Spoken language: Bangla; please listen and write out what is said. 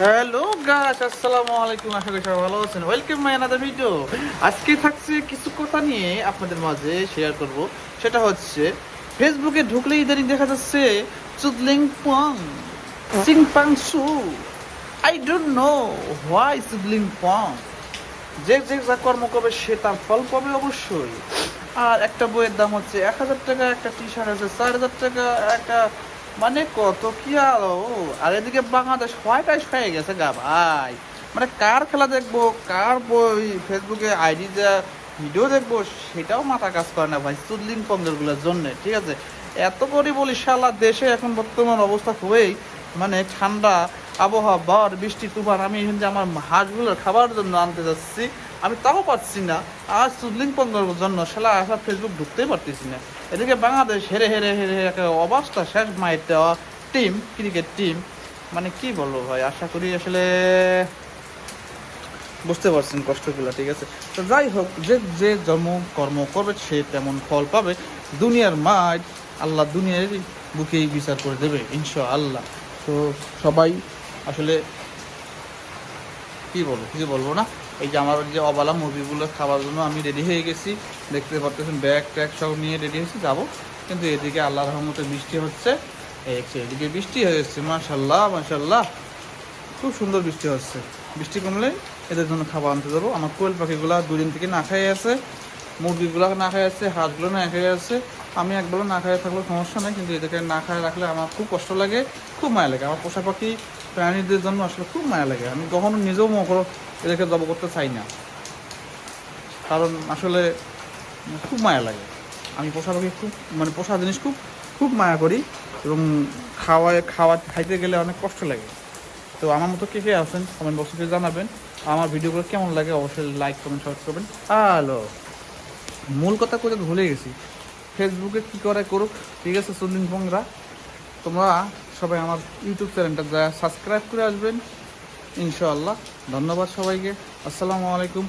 হ্যালো গাছ আলাইকুম, আশা করি সবাই ভালো আছেন। ওয়েলকাম মাই ভিডিও আজকে থাকছে কিছু কথা নিয়ে আপনাদের মাঝে শেয়ার করব। সেটা হচ্ছে ফেসবুকে ঢুকলে ইদানিং দেখা যাচ্ছে চুদলিং পং সিং পাং সু। আই ডোন্ট নো হোয়াই চুদলিং পং। যে যে যা কর্ম করবে সে তার ফল পাবে অবশ্যই। আর একটা বইয়ের দাম হচ্ছে এক হাজার টাকা, একটা টি শার্ট আছে চার হাজার টাকা একটা মানে কত কি আলো? আর এদিকে বাংলাদেশ হোয়াইট হয়ে গেছে গা ভাই। মানে কার খেলা দেখব? কার বই? ফেসবুকে আইডি যা ভিডিও দেখব? সেটাও মাথা কাজ করে না ভাই, সুদলিন পঙ্গেরগুলোর জন্য, ঠিক আছে? এত করে বলি শালা, দেশে এখন বর্তমান অবস্থা খুবই মানে ঠান্ডা। আবহাওয়া বার, বৃষ্টি, তুফান, আমি এখান যে আমার হাঁসগুলোর খাবার জন্য আনতে যাচ্ছি, আমি তাও পাচ্ছি না। আর সুদলিং পঙ্গের জন্য শালা আসা ফেসবুক ঢুকতেই পারতেছি না। এদিকে বাংলাদেশ হেরে হেরে হেরে একটা অবস্থা শেষ মাইট দেওয়া টিম ক্রিকেট টিম মানে কি বলব ভাই, আশা করি আসলে বুঝতে পারছেন কষ্টগুলো, ঠিক আছে? তো যাই হোক, যে যে জন্ম, কর্ম করবে সে তেমন ফল পাবে। দুনিয়ার মাঠ, আল্লাহ দুনিয়ার বুকেই বিচার করে দেবে ইনশা আল্লাহ তো সবাই আসলে কি বলব, কিছু বলব না। এই যে আমার যে অবালা মুরগিগুলো খাবার জন্য আমি রেডি হয়ে গেছি। দেখতে পারতেছেন ব্যাগ ট্যাগ সব নিয়ে রেডি হয়েছি, যাব। কিন্তু এদিকে আল্লাহ রহমতে বৃষ্টি হচ্ছে। এদিকে বৃষ্টি হয়ে যাচ্ছে মাশাল্লাহ মাশাল্লাহ খুব সুন্দর বৃষ্টি হচ্ছে। বৃষ্টি কমলে এদের জন্য খাবার আনতে যাব। আমার কোয়েল পাখিগুলো দুদিন থেকে না খাই আছে। মুরগিগুলো না খাই আছে, হাঁসগুলো না খাই আছে। আমি একবারও না খাই থাকলে সমস্যা নেই, কিন্তু এদেরকে না খাই রাখলে আমার খুব কষ্ট লাগে, খুব মায়া লাগে। আমার পোষা পাখি প্রাণীদের জন্য আসলে খুব মায়া লাগে। আমি কখনো নিজেও মকর এদেরকে জব করতে চাই না। কারণ আসলে খুব মায়া লাগে। আমি পোষা পাখি খুব মানে পোষা জিনিস খুব খুব মায়া করি এবং খাওয়ায়, খাওয়া, খাইতে গেলে অনেক কষ্ট লাগে। তো আমার মতো কে কে আছেন কমেন্ট বক্সে জানাবেন। আমার ভিডিওগুলো কেমন লাগে অবশ্যই লাইক কমেন্ট সার্চ করবেন। হ্যালো মূল কথা কোথাও ভুলে গেছি। ফেসবুকে কী করে করুক? ঠিক আছে সুদিন পংরা তোমরা সবাই আমার ইউটিউব চ্যানেলটা যা সাবস্ক্রাইব করে আসবেন ইনশাআল্লাহ। ধন্যবাদ সবাইকে। আসসালামু আলাইকুম।